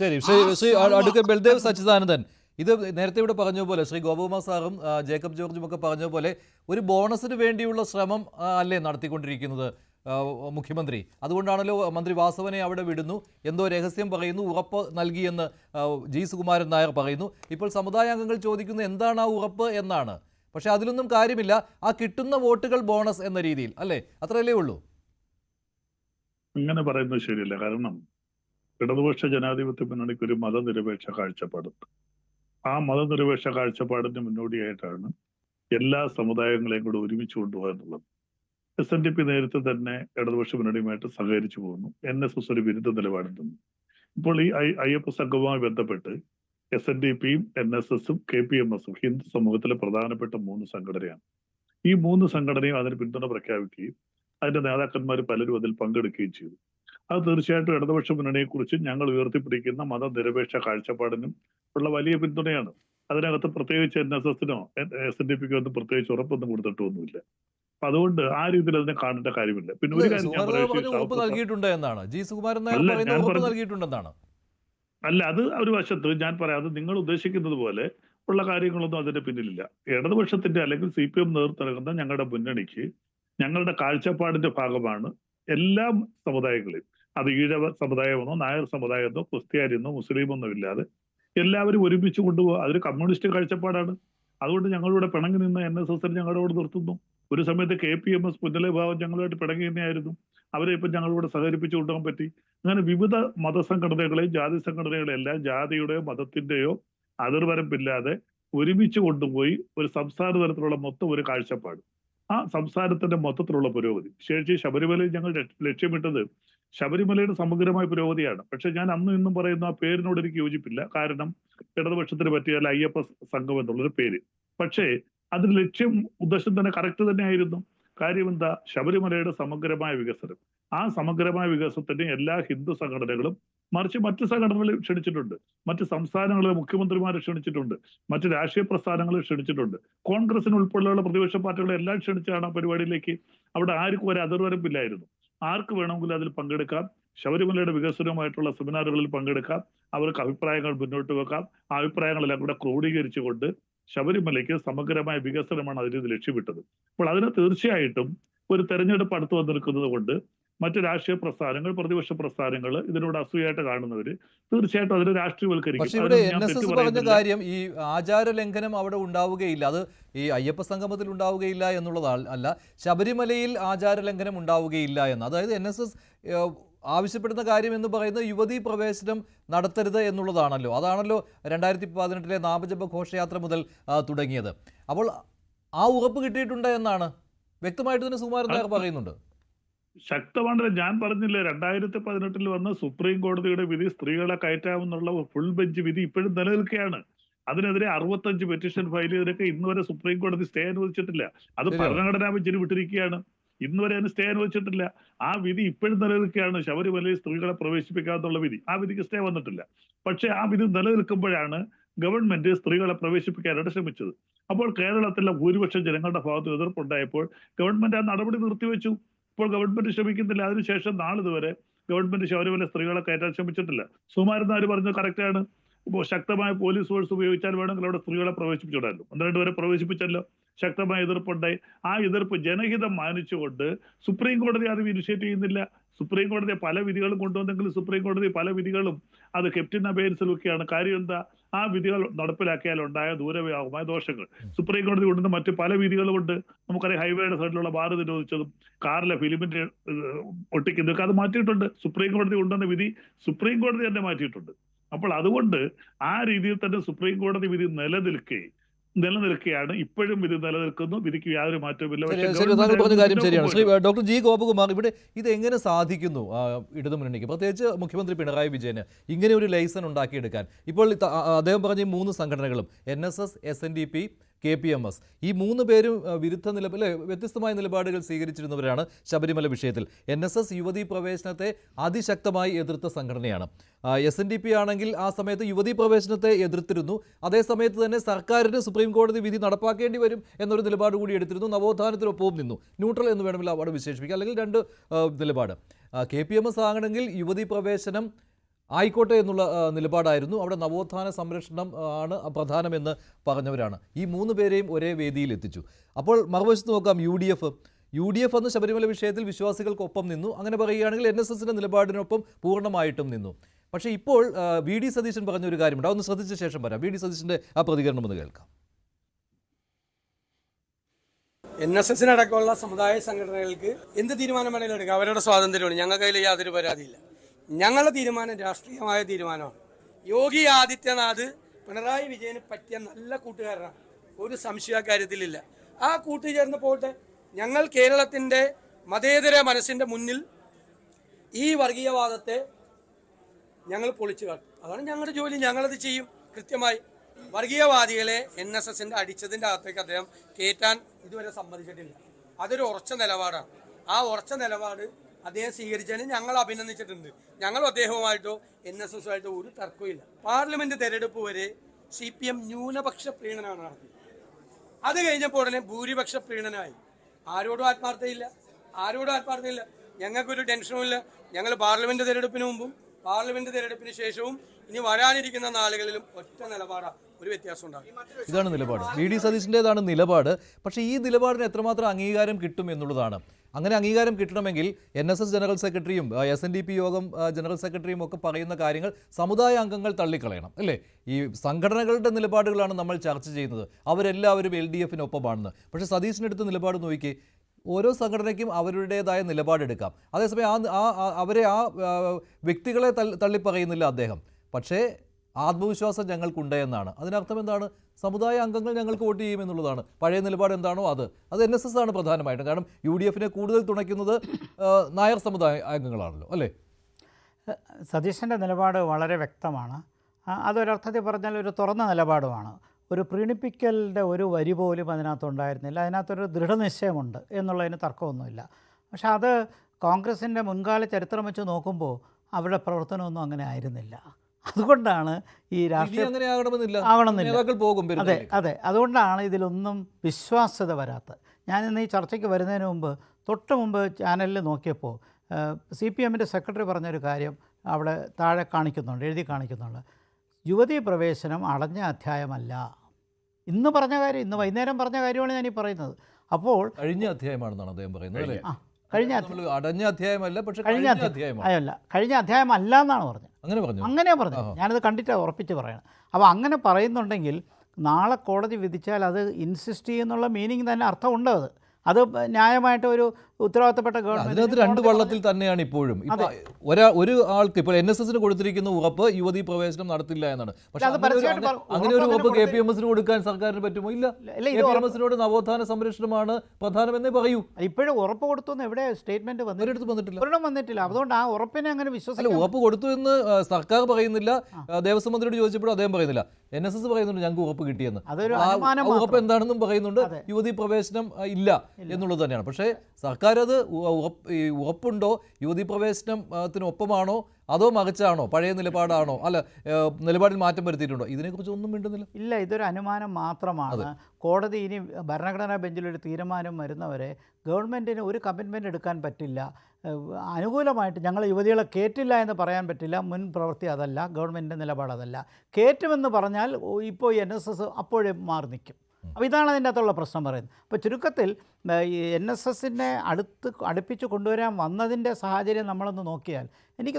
ശരി ശ്രീ ശ്രീ അടുക്ക ബൽദേവ് സച്ചിദാനന്ദൻ. ഇത് നേരത്തെ ഇവിടെ പറഞ്ഞ പോലെ ശ്രീ ഗോപകുമാർ സാറും ജേക്കബ് ജോർജും ഒക്കെ പറഞ്ഞ പോലെ ഒരു ബോണസിന് വേണ്ടിയുള്ള ശ്രമം അല്ലേ നടത്തിക്കൊണ്ടിരിക്കുന്നത് മുഖ്യമന്ത്രി? അതുകൊണ്ടാണല്ലോ മന്ത്രി വാസവനെ അവിടെ വിടുന്നു. എന്തോ രഹസ്യം പറയുന്നു ഉറപ്പ് നൽകിയെന്ന് എന്ന് ജി സുകുമാരൻ നായർ പറയുന്നു. ഇപ്പോൾ സമുദായ അംഗങ്ങൾ ചോദിക്കുന്നു എന്താണ് ആ ഉറപ്പ് എന്നാണ്. പക്ഷെ അതിലൊന്നും കാര്യമില്ല. ആ കിട്ടുന്ന വോട്ടുകൾ ബോണസ് എന്ന രീതിയിൽ അല്ലേ? അത്രയല്ലേ ഉള്ളൂ? അങ്ങനെ പറയുന്നത് ശരിയല്ല. കാരണം ഇടതുപക്ഷ ജനാധിപത്യ മുന്നണിക്ക് ഒരു മതനിരപേക്ഷ കാഴ്ചപ്പാടുണ്ട് ആ മതനിരപേക്ഷ കാഴ്ചപ്പാടിന് മുന്നോടിയായിട്ടാണ് എല്ലാ സമുദായങ്ങളെയും കൂടെ ഒരുമിച്ച് കൊണ്ടുപോകുക എന്നുള്ളത്. എസ് എൻ ഡി പി നേരത്തെ തന്നെ ഇടതുപക്ഷ മുന്നണിയുമായിട്ട് സഹകരിച്ചു പോകുന്നു എൻ എസ് എസ് ഒരു വിരുദ്ധ നിലപാടുണ്ടെന്ന് ഇപ്പോൾ ഈ അയ്യപ്പ സംഘവുമായി ബന്ധപ്പെട്ട് എസ് എൻ ഡി പിയും എൻ എസ് എസും കെ പി എം എസും ഹിന്ദു സമൂഹത്തിലെ പ്രധാനപ്പെട്ട മൂന്ന് സംഘടനയാണ്. ഈ മൂന്ന് സംഘടനയും അതിന് പിന്തുണ പ്രഖ്യാപിക്കുകയും അതിന്റെ നേതാക്കന്മാർ പലരും അതിൽ പങ്കെടുക്കുകയും ചെയ്തു. അത് തീർച്ചയായിട്ടും ഇടതുപക്ഷ മുന്നണിയെക്കുറിച്ച് ഞങ്ങൾ ഉയർത്തിപ്പിടിക്കുന്ന മതനിരപേക്ഷ കാഴ്ചപ്പാടിനും ഉള്ള വലിയ പിന്തുണയാണ്. അതിനകത്ത് പ്രത്യേകിച്ച് എൻ എസ് എസിനോ എസ് എൻ ഡി പിക്കോ ഒന്നും പ്രത്യേകിച്ച് ഉറപ്പൊന്നും കൊടുത്തിട്ടൊന്നുമില്ല. അപ്പൊ അതുകൊണ്ട് ആ രീതിയിൽ അതിനെ കാണേണ്ട കാര്യമില്ല. പിന്നെ ഒരു കാര്യം ഞാൻ പറയുന്നത് അല്ല അത് ഒരു വശത്ത് ഞാൻ പറയാം അത് നിങ്ങൾ ഉദ്ദേശിക്കുന്നത് പോലെ ഉള്ള കാര്യങ്ങളൊന്നും അതിന്റെ പിന്നിലില്ല. ഇടതുപക്ഷത്തിന്റെ അല്ലെങ്കിൽ സി പി എം നേതൃത്വം നൽകുന്ന ഞങ്ങളുടെ മുന്നണിക്ക് ഞങ്ങളുടെ കാഴ്ചപ്പാടിന്റെ ഭാഗമാണ് എല്ലാ സമുദായങ്ങളെയും. അത് ഈഴവ സമുദായമെന്നോ നായർ സമുദായമെന്നോ ക്രിസ്ത്യാനിയെന്നോ ഒന്നും ഇല്ലാതെ. എല്ലാവരും ഒരുമിച്ച് കൊണ്ടുപോകുക അതൊരു കമ്മ്യൂണിസ്റ്റ് കാഴ്ചപ്പാടാണ്. അതുകൊണ്ട് ഞങ്ങളിവിടെ പിണങ്ങി നിന്ന് എൻ എസ് എസിന് ഞങ്ങളുടെ നിർത്തുന്നു. ഒരു സമയത്ത് K P M S Punnala വിഭാഗം ഞങ്ങളുമായിട്ട് പിണങ്ങി തന്നെയായിരുന്നു. അവരെ ഇപ്പം ഞങ്ങളിവിടെ സഹകരിപ്പിച്ചു കൊണ്ടുപോകാൻ പറ്റി. അങ്ങനെ വിവിധ മതസംഘടനകളെയും ജാതി സംഘടനകളെയും എല്ലാം ജാതിയുടെയോ മതത്തിന്റെയോ അതിർവരമ്പില്ലാതെ ഒരുമിച്ച് കൊണ്ടുപോയി ഒരു സംസ്ഥാന തലത്തിലുള്ള മൊത്തം ഒരു കാഴ്ചപ്പാട്. ആ സംസ്ഥാനത്തിന്റെ മൊത്തത്തിലുള്ള പുരോഗതി. വിശേഷിച്ച് ശബരിമലയിൽ ഞങ്ങൾ ലക്ഷ്യമിട്ടത് ശബരിമലയുടെ സമഗ്രമായ പുരോഗതിയാണ്. പക്ഷെ ഞാൻ അന്നും ഇന്നും പറയുന്ന ആ പേരിനോട് എനിക്ക് യോജിപ്പില്ല. കാരണം ഇടതുപക്ഷത്തിന് പറ്റിയാൽ അയ്യപ്പ സംഘം എന്നുള്ളൊരു പേര്. പക്ഷേ അതിന് ലക്ഷ്യം ഉദ്ദേശം തന്നെ കറക്റ്റ് തന്നെയായിരുന്നു. കാര്യം എന്താ ശബരിമലയുടെ സമഗ്രമായ വികസനം. ആ സമഗ്രമായ വികസനത്തിന് എല്ലാ ഹിന്ദു സംഘടനകളും മറിച്ച് മറ്റ് സംഘടനകളെ ക്ഷണിച്ചിട്ടുണ്ട്. മറ്റ് സംസ്ഥാനങ്ങളിലെ മുഖ്യമന്ത്രിമാരെ ക്ഷണിച്ചിട്ടുണ്ട്. മറ്റ് രാഷ്ട്രീയ പ്രസ്ഥാനങ്ങളെ ക്ഷണിച്ചിട്ടുണ്ട്. കോൺഗ്രസിന് ഉൾപ്പെടെയുള്ള പ്രതിപക്ഷ പാർട്ടികളെ എല്ലാം ക്ഷണിച്ചാണ് ആ പരിപാടിയിലേക്ക് അവിടെ ആർക്കും ഒരു അതിർവരമ്പില്ലായിരുന്നു ആർക്ക് വേണമെങ്കിലും അതിൽ പങ്കെടുക്കാം. ശബരിമലയുടെ വികസനവുമായിട്ടുള്ള സെമിനാറുകളിൽ പങ്കെടുക്കാം. അവർക്ക് അഭിപ്രായങ്ങൾ മുന്നോട്ട് വെക്കാം. ആ അഭിപ്രായങ്ങളെല്ലാം കൂടെ ക്രോഡീകരിച്ചുകൊണ്ട് ശബരിമലയ്ക്ക് സമഗ്രമായ വികസനമാണ് അതിന് ലക്ഷ്യമിട്ടത്. അപ്പോൾ അതിന് തീർച്ചയായിട്ടും ഒരു തെരഞ്ഞെടുപ്പ് അടുത്ത് വന്നിരിക്കുന്നത് കൊണ്ട് മറ്റ് രാഷ്ട്രീയ പ്രസ്ഥാനങ്ങൾ പ്രതിപക്ഷ പ്രസ്ഥാനങ്ങൾ ഇതിനോട് അസൂയായിട്ട് കാണുന്നവര് തീർച്ചയായിട്ടും അതിനെ രാഷ്ട്രീയവൽക്കരിക്കും. പറഞ്ഞ കാര്യം ഈ ആചാര ലംഘനം അവിടെ ഉണ്ടാവുകയില്ല. അത് ഈ അയ്യപ്പ സംഗമത്തിൽ ഉണ്ടാവുകയില്ല എന്നുള്ളതാ അല്ല. ശബരിമലയിൽ ആചാര ലംഘനം ഉണ്ടാവുകയില്ല എന്ന്. അതായത് എൻ എസ് എസ് ആവശ്യപ്പെടുന്ന കാര്യം എന്ന് പറയുന്നത് യുവതീ പ്രവേശനം നടത്തരുത് എന്നുള്ളതാണല്ലോ. അതാണല്ലോ രണ്ടായിരത്തി പതിനെട്ടിലെ നാമജപ ഘോഷയാത്ര മുതൽ തുടങ്ങിയത്. അപ്പോൾ ആ ഉറപ്പ് കിട്ടിയിട്ടുണ്ട് എന്നാണ് വ്യക്തമായിട്ട് തന്നെ സുകുമാരൻ നായർ പറയുന്നുണ്ട്. ശക്തമാണ് ഞാൻ പറഞ്ഞില്ലേ രണ്ടായിരത്തി പതിനെട്ടിൽ വന്ന സുപ്രീം കോടതിയുടെ വിധി സ്ത്രീകളെ കയറ്റാമെന്നുള്ള ഫുൾ ബെഞ്ച് വിധി ഇപ്പോഴും നിലനിൽക്കുകയാണ്. അതിനെതിരെ അറുപത്തഞ്ച് പെറ്റീഷൻ ഫയൽ ചെയ്തതൊക്കെ ഇന്ന് വരെ സുപ്രീം കോടതി സ്റ്റേ അനുവദിച്ചിട്ടില്ല അത്. ഭരണഘടനാ ബെഞ്ചിന് വിട്ടിരിക്കുകയാണ്. ഇന്ന് വരെ അതിന് സ്റ്റേ അനുവദിച്ചിട്ടില്ല ആ വിധി ഇപ്പോഴും നിലനിൽക്കുകയാണ്. ശബരിമലയിൽ സ്ത്രീകളെ പ്രവേശിപ്പിക്കാന്നുള്ള വിധി. ആ വിധിക്ക് സ്റ്റേ വന്നിട്ടില്ല. പക്ഷേ ആ വിധി നിലനിൽക്കുമ്പോഴാണ് ഗവൺമെന്റ് സ്ത്രീകളെ പ്രവേശിപ്പിക്കാനായിട്ട് ശ്രമിച്ചത്. അപ്പോൾ കേരളത്തിലെ ഭൂരിപക്ഷം ജനങ്ങളുടെ ഭാഗത്ത് എതിർപ്പുണ്ടായപ്പോൾ ഗവൺമെന്റ് ആ നടപടി നിർത്തിവെച്ചു. ഇപ്പോൾ ഗവൺമെന്റ് ശ്രമിക്കുന്നില്ല. അതിനുശേഷം നാളിതുവരെ ഗവൺമെന്റ് ശബരിമല സ്ത്രീകളെ കയറ്റാൻ ശ്രമിച്ചിട്ടില്ല. സുമാരനാര് പറഞ്ഞത് കറക്റ്റാണ് ഇപ്പോൾ ശക്തമായ പോലീസ് ഫോഴ്സ് ഉപയോഗിച്ചാൽ വേണമെങ്കിൽ അവിടെ സ്ത്രീകളെ പ്രവേശിപ്പിച്ചുവിടാമല്ലോ. ഒന്ന് രണ്ടുപേരെ പ്രവേശിപ്പിച്ചല്ലോ. ശക്തമായ എതിർപ്പുണ്ടായി. ആ എതിർപ്പ് ജനഹിതം മാനിച്ചുകൊണ്ട് സുപ്രീം കോടതി അത് ഇനിഷ്യേറ്റ് ചെയ്യുന്നില്ല. സുപ്രീം കോടതി പല വിധികളും കൊണ്ടുവന്നെങ്കിലും സുപ്രീം കോടതി പല വിധികളും അത് കെപ്റ്റൻ അബേൻസിലൊക്കെയാണ് കാര്യം എന്താ? ആ വിധികൾ നടപ്പിലാക്കിയാൽ ഉണ്ടായ ദൂരവ്യാപകമായ ദോഷങ്ങൾ. സുപ്രീം കോടതി കൊണ്ടുവന്ന മറ്റ് പല വിധികളുമുണ്ട്. നമുക്കറിയാം ഹൈവേയുടെ സൈഡിലുള്ള ബാർ നിരോധിച്ചതും കാറിലെ ഫിലിമിന്റെ ഒട്ടിക്കുന്നതൊക്കെ അത് മാറ്റിയിട്ടുണ്ട്. സുപ്രീം കോടതി കൊണ്ടുവന്ന വിധി സുപ്രീം കോടതി തന്നെ മാറ്റിയിട്ടുണ്ട്. അപ്പോൾ അതുകൊണ്ട് ആ രീതിയിൽ തന്നെ സുപ്രീം കോടതി വിധി നിലനിൽക്കെ നിലനിൽക്കുകയാണ്. ഇപ്പോഴും ഇത് നിലനിൽക്കുന്നു. വിധിക്ക് യാതൊരു മാറ്റവുമില്ല. പറഞ്ഞ കാര്യം ശരിയാണ്. ശ്രീ ഡോക്ടർ ജി ഗോപകുമാർ ഇവിടെ ഇത് എങ്ങനെ സാധിക്കുന്നു ഇടതുമുന്നണിക്ക്? പ്രത്യേകിച്ച് മുഖ്യമന്ത്രി പിണറായി വിജയന് ഇങ്ങനെ ഒരു ലൈസൻ ഉണ്ടാക്കിയെടുക്കാൻ. ഇപ്പോൾ അദ്ദേഹം പറഞ്ഞ മൂന്ന് സംഘടനകളും N S S S N D P K P M S. ഈ മൂന്ന് പേരും വിരുദ്ധ നില അല്ലെ വ്യത്യസ്തമായ നിലപാടുകൾ സ്വീകരിച്ചിരുന്നവരാണ് ശബരിമല വിഷയത്തിൽ. എൻ എസ് എസ് യുവതീ പ്രവേശനത്തെ അതിശക്തമായി എതിർത്ത സംഘടനയാണ്. എസ് എൻ ഡി പി ആണെങ്കിൽ ആ സമയത്ത് യുവതീ പ്രവേശനത്തെ എതിർത്തിരുന്നു. അതേസമയത്ത് തന്നെ സർക്കാരിന് സുപ്രീം കോടതി വിധി നടപ്പാക്കേണ്ടി വരും എന്നൊരു നിലപാട് കൂടി എടുത്തിരുന്നു. നവോത്ഥാനത്തിനൊപ്പവും നിന്നു. ന്യൂട്രൽ എന്ന് വേണമെങ്കിൽ അവിടെ വിശേഷിപ്പിക്കുക അല്ലെങ്കിൽ രണ്ട് നിലപാട്. കെ പി എം എസ് ആകണമെങ്കിൽ യുവതീ പ്രവേശനം ആയിക്കോട്ടെ എന്നുള്ള നിലപാടായിരുന്നു. അവിടെ നവോത്ഥാന സംരക്ഷണം ആണ് പ്രധാനമെന്ന് പറഞ്ഞവരാണ്. ഈ മൂന്ന് പേരെയും ഒരേ വേദിയിൽ എത്തിച്ചു. അപ്പോൾ മറുവശത്ത് നോക്കാം U D F. U D F അന്ന് ശബരിമല വിഷയത്തിൽ വിശ്വാസികൾക്കൊപ്പം നിന്നു. അങ്ങനെ പറയുകയാണെങ്കിൽ എൻ എസ് എസിന്റെ നിലപാടിനൊപ്പം പൂർണമായിട്ടും നിന്നു. പക്ഷേ ഇപ്പോൾ വി ഡി സതീശൻ പറഞ്ഞ ഒരു കാര്യമുണ്ട്. അതൊന്ന് ശ്രദ്ധിച്ച ശേഷം പറയാം വി ഡി സതീശന്റെ ആ പ്രതികരണം ഒന്ന് കേൾക്കാം. എൻ എസ് എസിനടക്കമുള്ള സമുദായ സംഘടനകൾക്ക് എന്ത് തീരുമാനം വേണമെങ്കിലും എടുക്കാം? അവരുടെ സ്വാതന്ത്ര്യമാണ്. ഞങ്ങൾക്ക് അതിൽ യാതൊരു പരാതിയില്ല. ഞങ്ങളുടെ തീരുമാനം രാഷ്ട്രീയമായ തീരുമാനമാണ്. യോഗി ആദിത്യനാഥ് പിണറായി വിജയന് പറ്റിയ നല്ല കൂട്ടുകാരനാണ്. ഒരു സംശയ കാര്യത്തിലില്ല. ആ കൂട്ടുചേർന്ന് പോട്ടെ ഞങ്ങൾ കേരളത്തിന്റെ മതേതര മനസ്സിന്റെ മുന്നിൽ ഈ വർഗീയവാദത്തെ ഞങ്ങൾ പൊളിച്ചു കാട്ടും. അതാണ് ഞങ്ങളുടെ ജോലി. ഞങ്ങളത് ചെയ്യും. കൃത്യമായി വർഗീയവാദികളെ എൻ എസ് എസിന്റെ അടിച്ചതിന്റെ അകത്തേക്ക് അദ്ദേഹം കയറ്റാൻ ഇതുവരെ സമ്മതിച്ചിട്ടില്ല. അതൊരു ഉറച്ച നിലപാടാണ്. ആ ഉറച്ച നിലപാട് അദ്ദേഹം സ്വീകരിച്ചതിന് ഞങ്ങൾ അഭിനന്ദിച്ചിട്ടുണ്ട്. ഞങ്ങൾ അദ്ദേഹവുമായിട്ടോ എൻ എസ് എസുമായിട്ടോ ഒരു തർക്കമില്ല പാർലമെന്റ് തെരഞ്ഞെടുപ്പ് വരെ സി പി എം ന്യൂനപക്ഷ പ്രീണനാണ് നടത്തിയത്. അത് കഴിഞ്ഞപ്പോൾ ഉടനെ ഭൂരിപക്ഷ പ്രീണനായി ആരോടും ആത്മാർത്ഥയില്ല ആരോടും ആത്മാർത്ഥയില്ല ഞങ്ങൾക്കൊരു ടെൻഷനും ഇല്ല. ഞങ്ങൾ പാർലമെന്റ് തെരഞ്ഞെടുപ്പിന് മുമ്പും പാർലമെന്റ് തെരഞ്ഞെടുപ്പിന് ശേഷവും ഇനി വരാനിരിക്കുന്ന നാളുകളിലും ഒറ്റ നിലപാടാണ് ഒരു വ്യത്യാസം ഇതാണ് നിലപാട്. വി ഡി സതീശിന്റെതാണ് നിലപാട്. പക്ഷേ ഈ നിലപാടിന് എത്രമാത്രം അംഗീകാരം കിട്ടും എന്നുള്ളതാണ് അങ്ങനെ അംഗീകാരം കിട്ടണമെങ്കിൽ എൻ എസ് എസ് ജനറൽ സെക്രട്ടറിയും S N D P Yogam general സെക്രട്ടറിയും ഒക്കെ പറയുന്ന കാര്യങ്ങൾ സമുദായ അംഗങ്ങൾ തള്ളിക്കളയണം അല്ലേ? ഈ സംഘടനകളുടെ നിലപാടുകളാണ് നമ്മൾ ചർച്ച ചെയ്യുന്നത്. അവരെല്ലാവരും എൽ ഡി എഫിനൊപ്പമാണെന്ന്. പക്ഷേ സതീശിനെടുത്ത നിലപാട് നോക്കി ഓരോ സംഘടനയ്ക്കും അവരുടേതായ നിലപാടെടുക്കാം. അതേസമയം ആ അവരെ ആ വ്യക്തികളെ തള്ളി തള്ളിപ്പറയുന്നില്ല അദ്ദേഹം. പക്ഷേ ആത്മവിശ്വാസം ഞങ്ങൾക്കുണ്ട് എന്നാണ്. അതിനർത്ഥം എന്താണ്? സമുദായ അംഗങ്ങൾ ഞങ്ങൾക്ക് വോട്ട് ചെയ്യും എന്നുള്ളതാണ്. പഴയ നിലപാട് എന്താണോ അത്. അത് എൻ എസ് എസ് ആണ് പ്രധാനമായിട്ടും. കാരണം യു ഡി എഫിനെ കൂടുതൽ തുണയ്ക്കുന്നത് നായർ സമുദായ അംഗങ്ങളാണല്ലോ അല്ലേ? സതീശന്റെ നിലപാട് വളരെ വ്യക്തമാണ്. അതൊരർത്ഥത്തിൽ പറഞ്ഞാൽ ഒരു തുറന്ന നിലപാടുമാണ്. ഒരു പ്രീണിപ്പിക്കലിന്റെ ഒരു വരി പോലും അതിനകത്തുണ്ടായിരുന്നില്ല. അതിനകത്തൊരു ദൃഢനിശ്ചയമുണ്ട് എന്നുള്ളതിന് തർക്കമൊന്നുമില്ല. പക്ഷേ അത് കോൺഗ്രസിന്റെ മുൻകാല ചരിത്രം വെച്ച് നോക്കുമ്പോൾ അവരുടെ പ്രവർത്തനമൊന്നും അങ്ങനെ ആയിരുന്നില്ല. അതുകൊണ്ടാണ് ഈ രാഷ്ട്രീയ ആവണമെന്നില്ല. അതെ അതെ. അതുകൊണ്ടാണ് ഇതിലൊന്നും വിശ്വാസ്യത വരാത്തത്. ഞാൻ ഇന്ന് ഈ ചർച്ചയ്ക്ക് വരുന്നതിന് മുമ്പ് തൊട്ട് മുമ്പ് ചാനലിൽ നോക്കിയപ്പോൾ സി പി എമ്മിന്റെ സെക്രട്ടറി പറഞ്ഞൊരു കാര്യം അവിടെ താഴെ കാണിക്കുന്നുണ്ട് എഴുതി കാണിക്കുന്നുണ്ട്. യുവതി പ്രവേശനം അടഞ്ഞ അധ്യായമല്ല. ഇന്ന് പറഞ്ഞ കാര്യം ഇന്ന് വൈകുന്നേരം പറഞ്ഞ കാര്യമാണ് ഞാൻ ഈ പറയുന്നത്. അപ്പോൾ കഴിഞ്ഞ അധ്യായമാണെന്നാണ് അദ്ദേഹം പറയുന്നത് അല്ലേ? ആ കഴിഞ്ഞ അടഞ്ഞ അധ്യായമല്ല പക്ഷേ കഴിഞ്ഞ അധ്യായം. അല്ല കഴിഞ്ഞ അധ്യായം അല്ല എന്നാണ് പറഞ്ഞത്. അങ്ങനെ പറഞ്ഞു? അങ്ങനെ പറഞ്ഞു ഞാനത് കണ്ടിട്ട് ഉറപ്പിച്ച് പറയണം. അപ്പോൾ അങ്ങനെ പറയുന്നുണ്ടെങ്കിൽ നാളെ കോടതി വിധിച്ചാൽ അത് ഇൻസിസ്റ്റ് ചെയ്യുന്നുള്ള മീനിങ് തന്നെ അർത്ഥമുണ്ട് അത്. അത് ന്യായമായിട്ട് ഒരു ഉത്തരവാദിത്തപ്പെട്ട അതിനകത്ത് ഗവൺമെന്റ് രണ്ട് വള്ളത്തിൽ തന്നെയാണ് ഇപ്പോഴും. ഇപ്പൊ ഒരാ ഒരു ആൾക്ക് ഇപ്പോൾ എൻ എസ് എസിന് കൊടുത്തിരിക്കുന്ന ഉറപ്പ് യുവതി പ്രവേശനം നടത്തില്ല എന്നാണ്. പക്ഷെ അങ്ങനെ ഒരു- ഉറപ്പ് കെ പി എം എസിന് കൊടുക്കാൻ സർക്കാരിന് പറ്റുമോ? ഇല്ല. കെ പി എം എസിനോട് നവോത്ഥാന സംരക്ഷണമാണ് പ്രധാനമെന്നേ പറയൂ. ഇപ്പോഴും ഉറപ്പ് കൊടുത്തു എന്ന് എവിടെ സ്റ്റേറ്റ്മെന്റ് ഒരിടത്ത് വന്നിട്ടില്ല. ഒരിടം വന്നിട്ടില്ല. അതുകൊണ്ട് ആ ഉറപ്പിനെ അങ്ങനെ വിശ്വസിക്കില്ല ഉറപ്പ് കൊടുത്തു എന്ന് സർക്കാർ പറയുന്നില്ല. ദേവസ്വം മന്ത്രിയോട് ചോദിച്ചപ്പോൾ അദ്ദേഹം പറയുന്നില്ല. എൻ എസ് എസ് പറയുന്നുണ്ട് ഞങ്ങൾക്ക് ഉറപ്പ് കിട്ടിയെന്ന്. ഉറപ്പ് എന്താണെന്നും പറയുന്നുണ്ട്. യുവതി യുവതീ പ്രവേശനം ഇല്ല. എന്നുള്ളത് തന്നെയാണ്. പക്ഷേ സർക്കാർ അത് ഉ- യുവതി പ്രവേശനത്തിന് ഉറപ്പുണ്ടോ? യുവതീ പ്രവേശനത്തിനൊപ്പമാണോ അതോ മറിച്ചാണോ? പഴയ നിലപാടാണോ? അല്ല നിലപാടിൽ മാറ്റം വരുത്തിയിട്ടുണ്ടോ? ഇതിനെക്കുറിച്ച് ഒന്നും മിണ്ടുന്നില്ല. ഇല്ല ഇതൊരു അനുമാനം മാത്രമാണ്. കോടതി ഇനി ഭരണഘടനാ ബെഞ്ചിലൊരു തീരുമാനം വരുന്നവരെ ഗവൺമെന്റിന് ഒരു കമ്മിറ്റ്മെന്റ് എടുക്കാൻ പറ്റില്ല. അനുകൂലമായിട്ട് ഞങ്ങൾ യുവതികളെ കേറ്റില്ല എന്ന് പറയാൻ പറ്റില്ല. മുൻ പ്രവൃത്തി അതല്ല ഗവൺമെന്റിന്റെ നിലപാട് അതല്ല. കയറ്റുമെന്ന് പറഞ്ഞാൽ ഇപ്പോൾ എൻ എസ് എസ് അപ്പോഴേ മാറി നിൽക്കും. അപ്പോൾ ഇതാണ് അതിന്റെ അകത്തുള്ള പ്രശ്നം പറയുന്നത്. അപ്പോൾ ചുരുക്കത്തിൽ ഈ എൻ എസ് എസിനെ അടുത്ത് അടുപ്പിച്ച് കൊണ്ടുവരാൻ വന്നതിന്റെ സാഹചര്യം നമ്മളൊന്ന് നോക്കിയാൽ എനിക്ക്